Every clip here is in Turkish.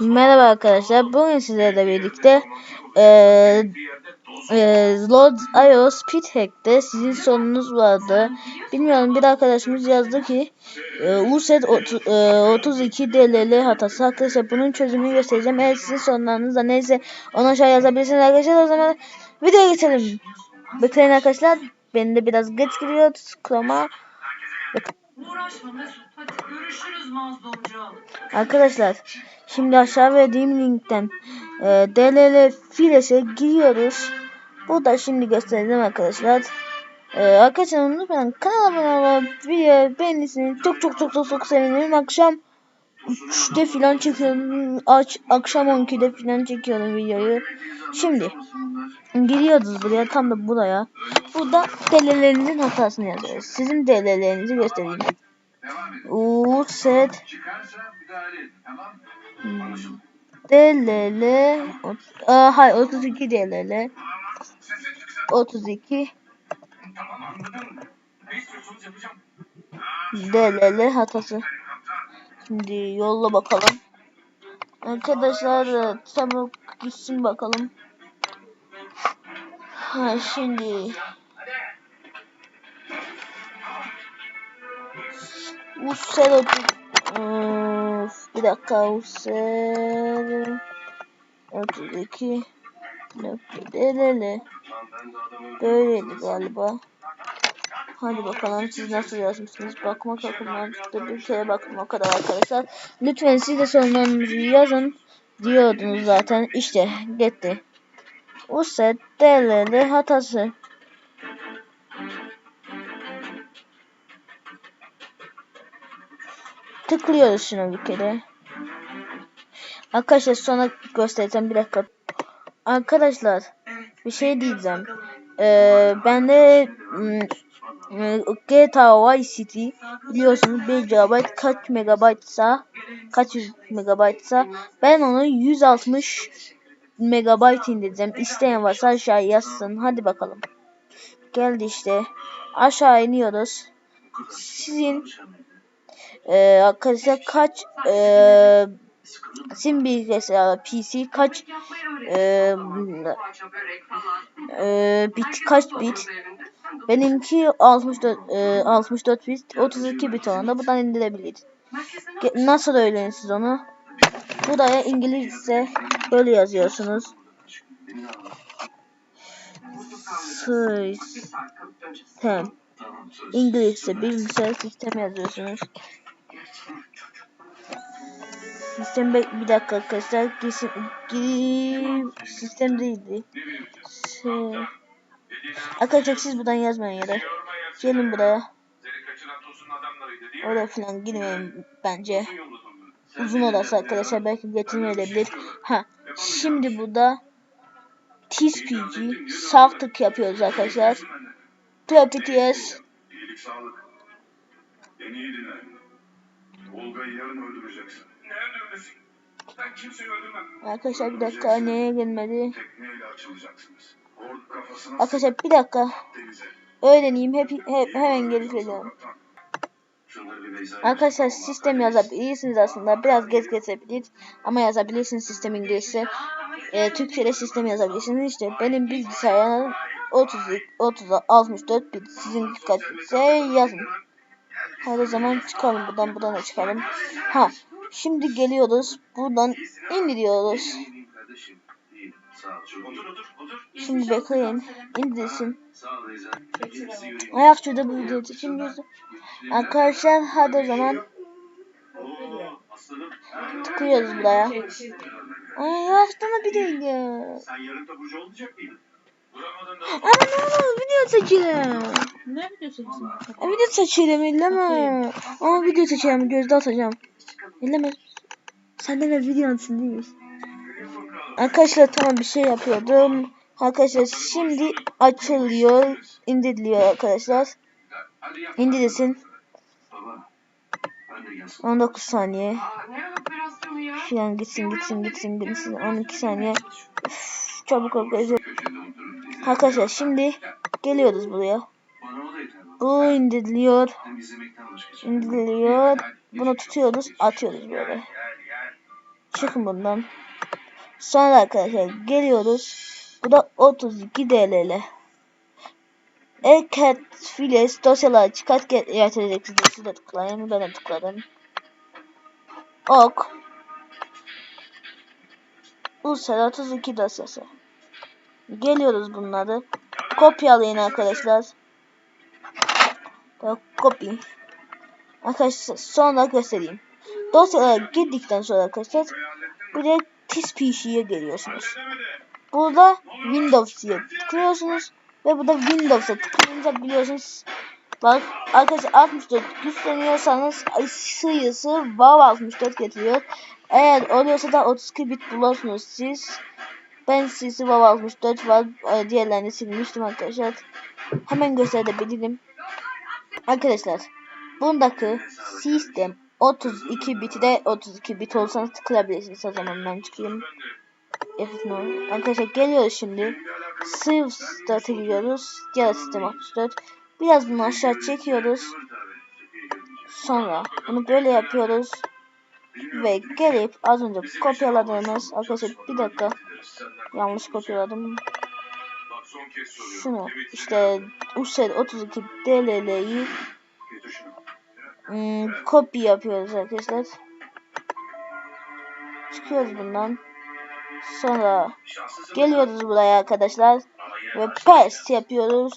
Merhaba arkadaşlar. Bugün sizlerle birlikte eee eee Lord IO Speed Hack'te sizin sorunuz vardı. Bilmiyorum bir arkadaşımız yazdı ki USED otu- eee, 32 DLL hatası. Arkadaşlar bunun çözümünü göstereceğim. Eğer sizin sorunlarınız da neyse onu aşağı yazabilirsiniz arkadaşlar. O zaman videoya geçelim. Bekleyin arkadaşlar. Benim de biraz geç giriyor. Chroma. Uğraşma Mesut. Hadi görüşürüz mazlumcu. Arkadaşlar şimdi aşağı verdiğim linkten e, DLL filese giriyoruz. Burada şimdi göstereceğim arkadaşlar. E, arkadaşlar unutmayın kanala abone olup video beğenirseniz çok çok çok çok çok sevinirim. Akşam 3'te falan çekiyorum. Aç, akşam 12'de falan çekiyorum videoyu. Şimdi giriyoruz buraya tam da buraya. Burada DLL'lerinizin hatasını yazıyoruz. Sizin DLL'lerinizi göstereyim. U set DLL ot- Aa, hayır 32 DLL 32 DLL hatası. Şimdi yolla bakalım. Arkadaşlar e, çabuk gitsin bakalım. Ha şimdi Ussel otuz Of, bir dakika Ussel 32 nokta DLL Böyleydi galiba. Hadi bakalım siz nasıl yazmışsınız. Bakmak akımlarda bir kere bakın o kadar arkadaşlar. Lütfen siz de sorunlarınızı yazın diyordunuz zaten. İşte gitti. Uset DLL hatası. Tıklıyoruz şuna bir kere. Arkadaşlar sonra göstereceğim bir dakika. Arkadaşlar bir şey diyeceğim. Ee, ben de mm, e, GTA Vice City biliyorsunuz 1 GB kaç megabaytsa kaç yüz megabaytsa ben onu 160 megabayt indireceğim. İsteyen varsa aşağı yazsın. Hadi bakalım. Geldi işte. Aşağı iniyoruz. Sizin ee, arkadaşlar kaç ee, sim bilgisayar PC kaç ee, ee, bit kaç bit benimki 64 ee, 64 bit 32 bit olanında buradan indirebilir. Ge- Nasıl öğrenirsiniz onu? Buraya İngilizce böyle yazıyorsunuz. Sistem. İngilizce bilgisayar sistem yazıyorsunuz. Sistem be- bir dakika arkadaşlar girsin gir sistem değildi. Şey. Arkadaşlar siz buradan yazmayın ya da gelin buraya. Oraya falan girmeyin bence. Uzun odası arkadaşlar belki getirmeyebilir. Ha şimdi burada TSPG sağ tık yapıyoruz arkadaşlar. 30 TS İyilik sağlık. Beni iyi dinle. Olga'yı yarın öldüreceksin. Arkadaşlar bir dakika neye gelmedi? Arkadaşlar bir dakika öğreneyim hep, hep hemen gelip geliyorum. Arkadaşlar sistem yazabilirsiniz aslında. Biraz geç geçebilir ama yazabilirsiniz sistem İngilizce. E, Türkçe'de sistem yazabilirsiniz. İşte benim bilgisayarım 30 30 64 bit. Sizin kaç bitse yazın. Hadi o zaman çıkalım buradan buradan da çıkalım. Ha şimdi geliyoruz. Buradan indiriyoruz. Şimdi bekleyin. İndirsin. Sağ ol Beyza. Gerisi yürüyün. Ayak şurada bu video için yüzü. Arkadaşlar hadi o zaman tıklıyoruz buraya. Ay yaşlanma bir değil ya. Sen yarın taburcu olmayacak mıydın? Da. Ama ne olur video seçelim. Ne biliyorsun E, video seçelim elleme. Ama video seçelim gözde atacağım. Elleme. Senden de video atsın değil mi? Arkadaşlar tamam bir şey yapıyordum. Arkadaşlar şimdi açılıyor. indiriliyor arkadaşlar. İndirilsin. Baba. Ben de gelsin. 19 saniye. Şu an gitsin gitsin gitsin gitsin. 12 saniye. Üf, çabuk arkadaşlar. Arkadaşlar şimdi geliyoruz buraya. Bu indiriliyor. İndiriliyor. Bunu tutuyoruz, atıyoruz böyle. Çıkın bundan. Sonra arkadaşlar geliyoruz. Bu da 32 DLL. Eket files dosyaları çıkart get getireceksiniz. Siz de tıklayın. Ben de tıkladım. Ok. Ulusal 32 dosyası. Geliyoruz bunları. Kopyalayın arkadaşlar. Copy. Arkadaşlar sonra göstereyim. Dosyalara girdikten sonra arkadaşlar buraya TSPC'ye geliyorsunuz. Burada Windows'ya tıklıyorsunuz ve burada Windows'a tıklayınca biliyorsunuz bak arkadaşlar 64 güçleniyorsanız sayısı WoW 64 getiriyor. Eğer oluyorsa da 32 bit buluyorsunuz siz. Ben sizi WoW 64 var. e, Diğerlerini silmiştim arkadaşlar. Hemen gösterebilirim. Arkadaşlar bundaki sistem 32 biti de 32 bit olsanız tıklayabilirsiniz. O zaman ben çıkayım. Evet no. Arkadaşlar geliyoruz şimdi. Save Start'a giriyoruz. Diğer sistem 64. Biraz bunu aşağı çekiyoruz. Sonra bunu böyle yapıyoruz. Ve gelip az önce kopyaladığımız arkadaşlar bir dakika yanlış kopyaladım. Şunu işte Used 32 DLL'yi hmm, copy yapıyoruz arkadaşlar. Çıkıyoruz bundan. Sonra geliyoruz buraya arkadaşlar ve paste yapıyoruz.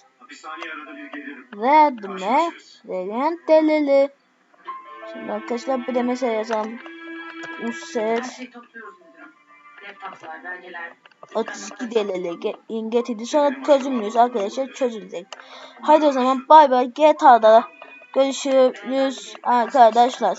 Redme Radiant DLL. Şimdi arkadaşlar bir de mesela yazalım. Belgeler. 32 DLL getirdi. Sonra çözümlüyoruz arkadaşlar çözülecek. Haydi o zaman bay bay GTA'da görüşürüz arkadaşlar.